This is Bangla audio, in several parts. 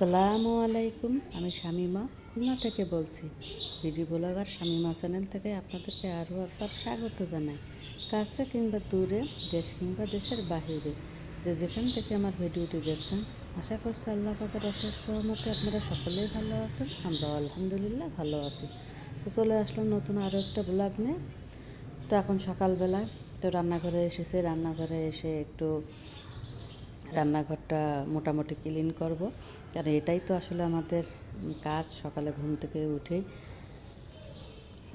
আসসালামু আলাইকুম, আমি শামিমা। খুলনা থেকে বলছি বিডি ব্লগার শামিমা চ্যানেল থেকে আপনাদেরকে আরও একবার স্বাগত জানাই। কাছে কিংবা দূরে, দেশ কিংবা দেশের বাহিরে, যে যেখান থেকে আমার ভিডিওটি দেখছেন, আশা করছি আল্লাহ পাকের অশেষ রহমতে আপনারা সকলেই ভালো আছেন, আমরা আলহামদুলিল্লাহ ভালো আছি। তো চলে আসলাম নতুন আরও একটা ব্লগ নিয়ে। তো এখন সকালবেলা তো রান্নাঘরে এসেছে, রান্নাঘরে এসে একটু রান্নাঘরটা মোটামুটি ক্লিন করব। কারণ এটাই তো আসলে আমাদের কাজ, সকালে ঘুম থেকে উঠেই।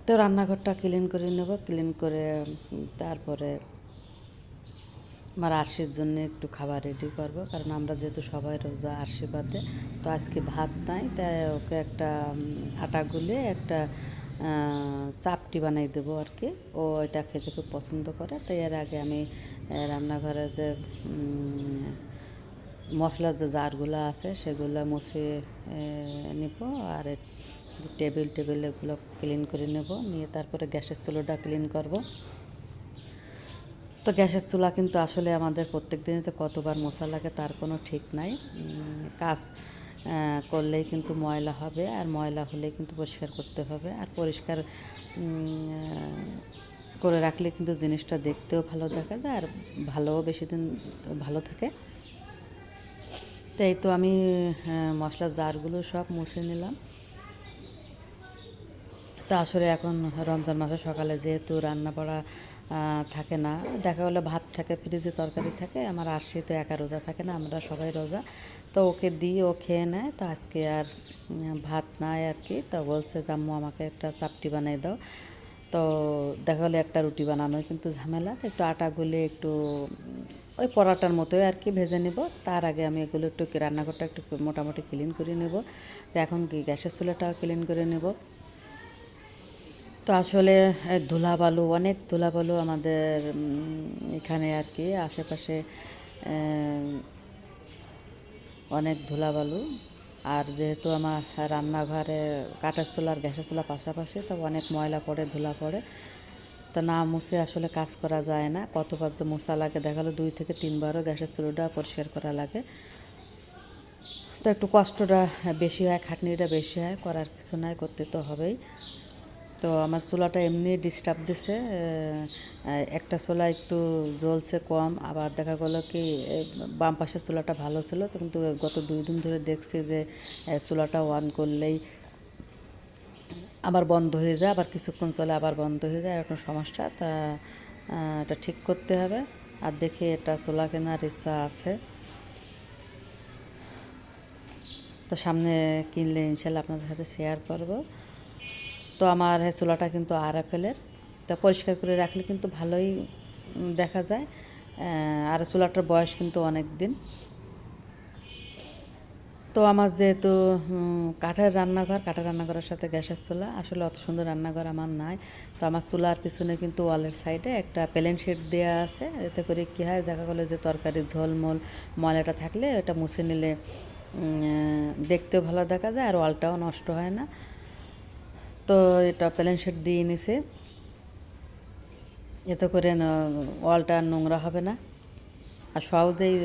তো রান্নাঘরটা ক্লিন করে নেব, ক্লিন করে তারপরে আমার আরশির জন্য একটু খাবার রেডি করব। কারণ আমরা যেহেতু সবাই রোজা আরশি বাদে তো আজকে ভাত নাই, তাই ওকে একটা আটা গুলে একটা চাপটি বানাই দেবো আর কি। ও এটা খেতে খুব পছন্দ করে, তাই এর আগে আমি রান্নাঘরে যে মশলার যে জারগুলো আছে, সেগুলো মুছে নেব আর টেবিল টেবিল এগুলো ক্লিন করে নেব, নিয়ে তারপরে গ্যাসের চুলোটা ক্লিন করব। তো গ্যাসের চুলা কিন্তু আসলে আমাদের প্রত্যেক দিনে যে কতবার মশা লাগে তার কোনো ঠিক নাই। কাজ করলেই কিন্তু ময়লা হবে আর ময়লা হলেই কিন্তু পরিষ্কার করতে হবে আর পরিষ্কার করে রাখলে কিন্তু জিনিসটা দেখতেও ভালো দেখা যায় আর ভালোও বেশি দিন ভালো থাকে। তাই তো আমি মশলার জারগুলো সব মুছে নিলাম। তা আসলে এখন রমজান মাসে সকালে যেহেতু রান্না আহ, থাকে না। দেখা গেলো ভাত থাকে, ফ্রিজে তরকারি থাকে, আমার আসি তো একা রোজা থাকে না, আমরা সবাই রোজা। তো ওকে দিই ও খেয়ে নেয়, তো আজকে আর ভাত নাই আর কি। তো বলছে, জাম্মু, আমাকে একটা চাপটি বানিয়ে দাও। তো দেখা গেলো একটা রুটি বানানো কিন্তু ঝামেলা একটু আটা গুলে একটু ওই পরাটার মতোই আর কি ভেজে নেব। তার আগে আমি এগুলো একটু রান্নাঘরটা একটু মোটামুটি ক্লিন করে নেব। তো এখন কি, গ্যাসের চুলাটাও ক্লিন করে নেব। তো আসলে ধুলাবালু, অনেক ধুলাবালু আমাদের এখানে আর কি, আশেপাশে অনেক ধুলাবালু। আর যেহেতু আমার রান্নাঘরে কাঠের চুলা আর গ্যাসের চুলা পাশাপাশি, তো অনেক ময়লা পড়ে, ধুলা পড়ে। তো না মুছে আসলে কাজ করা যায় না। কতবার যে মশা লাগে দেখাল দুই থেকে তিনবারও গ্যাসের চুলোটা পরিষ্কার করা লাগে। তো একটু কষ্টটা বেশি হয়, খাটনিটা বেশি হয়, করার কিছু নাই, করতে তো হবেই। তো আমার চুলাটা এমনি ডিস্টার্ব দিছে একটা চুলা একটু জ্বলছে কম, আবার দেখা গেলো কি বাম পাশের চুলাটা ভালো ছিল, তো কিন্তু গত দুই দিন ধরে দেখছি যে চুলাটা অন করলেই আবার বন্ধ হয়ে যায়, আবার কিছুক্ষণ চলে আবার বন্ধ হয়ে যায়, এরকম সমস্যা। তা এটা ঠিক করতে হবে, আর দেখি এটা চুলা কেনার ইচ্ছা আছে। তো সামনে কিনলে ইনশাল্লাহ আপনাদের সাথে শেয়ার করব। তো আমার চুলাটা কিন্তু আর এফেলের তা পরিষ্কার করে রাখলে কিন্তু ভালোই দেখা যায়। আর চুলাটার বয়স কিন্তু অনেক দিন। তো আমার যেহেতু কাঠের রান্নাঘর, কাঠের রান্নাঘরের সাথে গ্যাসের চুলা আসলে অত সুন্দর রান্নাঘর আমার নাই। তো আমার চুলার পিছনে কিন্তু ওয়ালের সাইডে একটা প্লেন শেড দেওয়া আছে। এতে করে কী হয়, দেখা গেলো যে তরকারি ঝোলমোল, ময়লাটা থাকলে ওটা মুছে নিলে দেখতেও ভালো দেখা যায় আর ওয়ালটাও নষ্ট হয় না। তো এটা প্লেন শেড দিয়ে নিছে। এতে করে ওয়ালটা নোংরা হবে না। আর সহজেই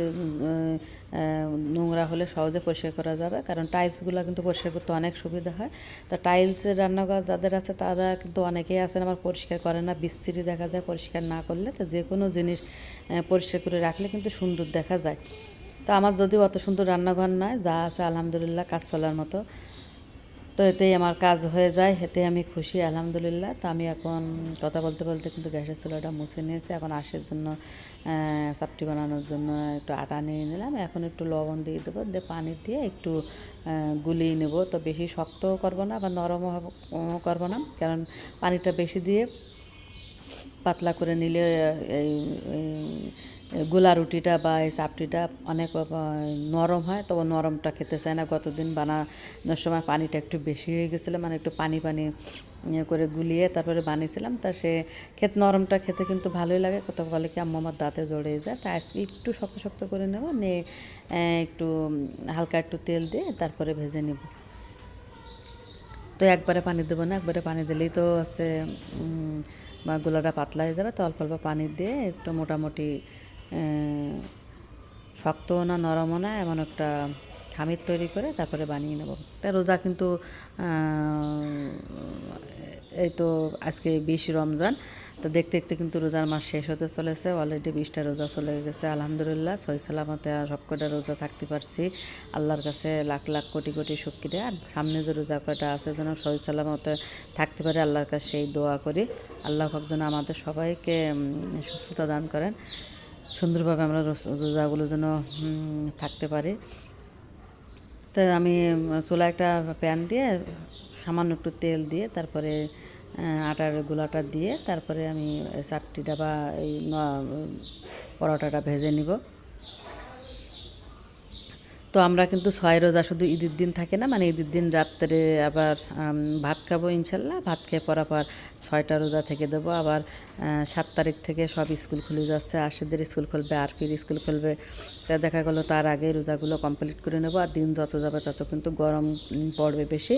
নোংরা হলে সহজে পরিষ্কার করা যাবে। কারণ টাইলসগুলো কিন্তু পরিষ্কার করতে অনেক সুবিধা হয়। তা টাইলসের রান্নাঘর যাদের আছে, তারা কিন্তু অনেকেই আছেন, আবার পরিষ্কার করে না। বিস্তৃতি দেখা যায় পরিষ্কার না করলে। তো যে কোনো জিনিস পরিষ্কার করে রাখলে কিন্তু সুন্দর দেখা যায়। তো আমার যদিও অত সুন্দর রান্নাঘর নয় যা আছে আলহামদুলিল্লাহ, কাজ চলার মতো। তো এতেই আমার কাজ হয়ে যায় এতে আমি খুশি, আলহামদুলিল্লাহ। তো আমি এখন কথা বলতে বলতে কিন্তু গ্যাসের চুলাটা মুছে নিয়েছি। এখন আঁশের জন্য চাপটি বানানোর জন্য একটু আটা নিয়ে নিলাম। এখন একটু লবণ দিয়ে দেবো, দিয়ে পানি দিয়ে একটু গুলিয়ে নেব। তো বেশি শক্তও করব না বা নরমও করব না। কারণ পানিটা বেশি দিয়ে পাতলা করে নিলে এই গোলা রুটিটা বা এই চাপটিটা অনেক নরম হয় তো নরমটা খেতে চায় না। গতদিন বানানোর সময় পানিটা একটু বেশি হয়ে গেছিল মানে একটু পানি পানি করে গুলিয়ে তারপরে বানিয়েছিলাম। তা সে খেত নরমটা খেতে কিন্তু ভালোই লাগে। কত বলে কি, আম্মু আমার দাঁতে জড়িয়ে যায়। তা আজকে একটু শক্ত শক্ত করে নেব, নিয়ে একটু, হালকা একটু তেল দিয়ে তারপরে ভেজে নেব। তো একবারে পানি দেবো না, একবারে পানি দিলেই তো আছে বা গোলাটা পাতলা হয়ে যাবে। তো অল্প অল্প পানি দিয়ে একটু মোটামুটি শক্তও না নরমও না, এমন একটা খামির তৈরি করে তারপরে বানিয়ে নেব। তা রোজা কিন্তু এই তো আজকে বিশ রমজান, তো দেখতে দেখতে কিন্তু রোজার মাস শেষ হতে চলেছে অলরেডি বিশটা রোজা চলে গেছে, আলহামদুলিল্লাহ সই সালামতে আর সবকটা রোজা থাকতে পারছি, আল্লাহর কাছে লাখ লাখ কোটি কোটি শুক্রিয়া, আর সামনে যে রোজা কটা আছে যেন সই সালামতে থাকতে পারে, আল্লাহর কাছে সেই দোয়া করি, আল্লাহ যেন আমাদের সবাইকে সুস্থতা দান করেন। সুন্দরভাবে আমরা রোজ- রোজাগুলো যেন থাকতে পারি। তো আমি চুলা একটা প্যান দিয়ে সামান্য একটু তেল দিয়ে তারপরে আটার গোলাটা দিয়ে তারপরে আমি চাপটিটা ডাবা এই পরোটাটা ভেজে নিব। তো আমরা কিন্তু ছয় রোজা শুধু ঈদের দিন থাকে না মানে ঈদের দিন রাত্রে আবার ভাত খাব ইনশাল্লাহ। ভাত খেয়ে পর পর ছয়টা রোজা থেকে দেবো। আবার সাত তারিখ থেকে সব স্কুল খুলে যাচ্ছে। আশিদের স্কুল খুলবে আর ফির স্কুল খুলবে। তা দেখা গেলো তার আগে রোজাগুলো কমপ্লিট করে নেব। আর দিন যত যাবে তত কিন্তু গরম পড়বে বেশি।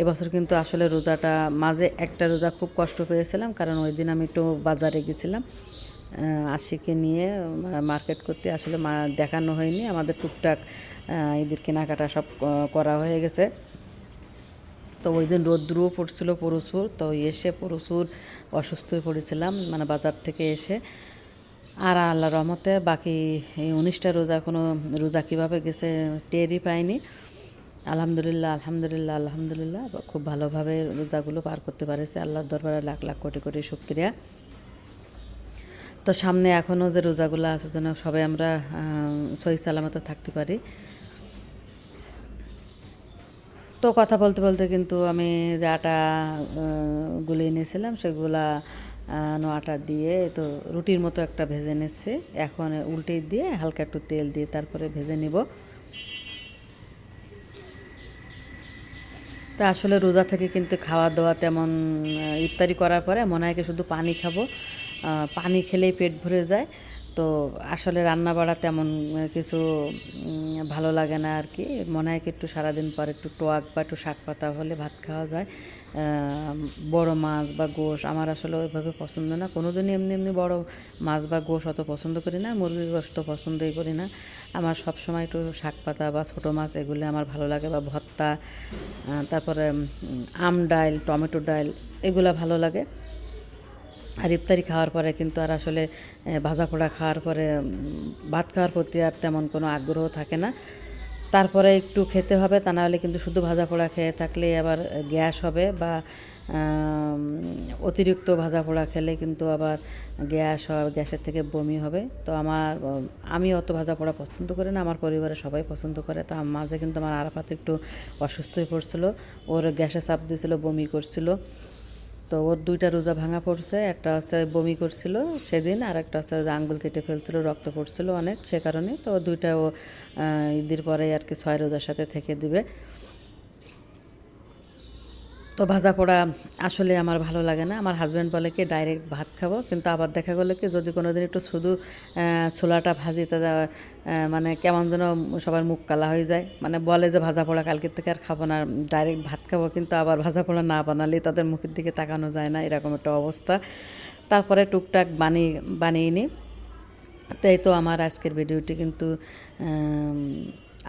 এবছর কিন্তু আসলে রোজাটা মাঝে একটা রোজা খুব কষ্ট পেয়েছিলাম। কারণ ওই দিন আমি একটু বাজারে গেছিলাম। আশিকে নিয়ে মার্কেট করতে আসলে দেখানো হয়নি। আমাদের টুকটাক ঈদের কেনাকাটা সব করা হয়ে গেছে। তো ওই দিন রৌদ্রও পড়ছিল প্রচুর। তো এসে প্রচুর অসুস্থ হয়ে পড়েছিলাম মানে বাজার থেকে এসে। আর আল্লাহ রহমতে বাকি এই উনিশটা রোজা কোনো রোজা কীভাবে গেছে টেরই পাইনি। আলহামদুলিল্লাহ আলহামদুলিল্লাহ আলহামদুলিল্লাহ। খুব ভালোভাবে রোজাগুলো পার করতে পারেছে। আল্লাহর দরবারে লাখ লাখ কোটি কোটি শুক্রিয়া। তো সামনে এখনও যে রোজাগুলো আছে যেন সবাই আমরা সহি সালামত থাকতে পারি। তো কথা বলতে বলতে কিন্তু আমি যে আটা আহ, গুলিয়ে নিয়েছিলাম সেগুলা আটা দিয়ে তো রুটির মতো একটা ভেজে নিচ্ছি। এখন উল্টে দিয়ে হালকা একটু তেল দিয়ে তারপরে ভেজে নিব। তা আসলে রোজা থেকে কিন্তু খাওয়া দাওয়া তেমন ইফতারি করার পরে মনে হয় কি শুধু পানি খাব। পানি খেলেই পেট ভরে যায়। তো আসলে রান্না বাড়া তেমন কিছু ভালো লাগে না আর কি। মনে হয় কি একটু সারাদিন পর একটু টোয়াক বা একটু শাক পাতা হলে ভাত খাওয়া যায়। বড় মাছ বা গোশ আমার আসলে ওইভাবে পছন্দ না। কোনো দিনই এমনি এমনি বড় মাছ বা গোশ অত পছন্দ করি না মুরগির তো পছন্দই করি না। আমার সব সময় একটু শাক পাতা বা ছোটো মাছ এগুলো আমার ভালো লাগে বা আহ, তারপরে আম ডাল টমেটো ডাল এগুলো ভালো লাগে। আর ইফতারি খাওয়ার পরে কিন্তু আর আসলে ভাজা পোড়া খাওয়ার পরে ভাত খাওয়ার প্রতি আর তেমন কোনো আগ্রহ থাকে না। তারপরে একটু খেতে হবে, তা নাহলে কিন্তু শুধু ভাজা পোড়া খেয়ে থাকলে আবার গ্যাস হবে বা অতিরিক্ত ভাজা পোড়া খেলে কিন্তু আবার গ্যাস হয় গ্যাসের থেকে বমি হবে। তো আমার, আমি অত ভাজা পোড়া পছন্দ করি না, আমার পরিবারের সবাই পছন্দ করে। তা মাঝে কিন্তু আমার আরাফাত একটু অসুস্থ হয়ে পড়ছিল, ওর গ্যাসে চাপ দিয়েছিল, বমি করছিল। তো ওর দুইটা রোজা ভাঙা পড়ছে, একটা আছে বমি করছিল সেদিন, আর একটা আছে আঙ্গুল কেটে ফেলছিল, রক্ত পড়ছিল অনেক সে কারণে, তো দুইটা ও ঈদের পরে আর কি ছয় রোজার সাথে থেকে দিবে। তো ভাজা পোড়া আসলে আমার ভালো লাগে না। আমার হাজব্যান্ড বলে কি ডাইরেক্ট ভাত খাব। কিন্তু আবার দেখা গেলো কি, যদি কোনো দিন একটু শুধু ছোলাটা ভাজি, তা মানে কেমন যেন সবার মুখ কালা হয়ে যায়। মানে বলে যে ভাজা পোড়া কালকের থেকে আর খাব না ডাইরেক্ট ভাত খাব। কিন্তু আবার ভাজা পোড়া না বানালে তাদের মুখের দিকে তাকানো যায় না, এরকম একটা অবস্থা। তারপরে টুকটাক বানিয়ে বানিয়ে নিই তাই তো আমার আজকের ভিডিওটি কিন্তু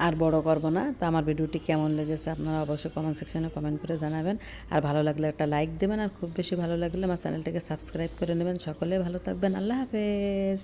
আর বড় করব না। তো আমার ভিডিওটি কেমন লেগেছে আপনারা অবশ্যই কমেন্ট সেকশনে কমেন্ট করে জানাবেন। আর ভালো লাগলে একটা লাইক দেবেন, আর খুব বেশি ভালো লাগলে আমার চ্যানেলটাকে সাবস্ক্রাইব করে নেবেন। সকলে ভালো থাকবেন। আল্লাহ হাফেজ।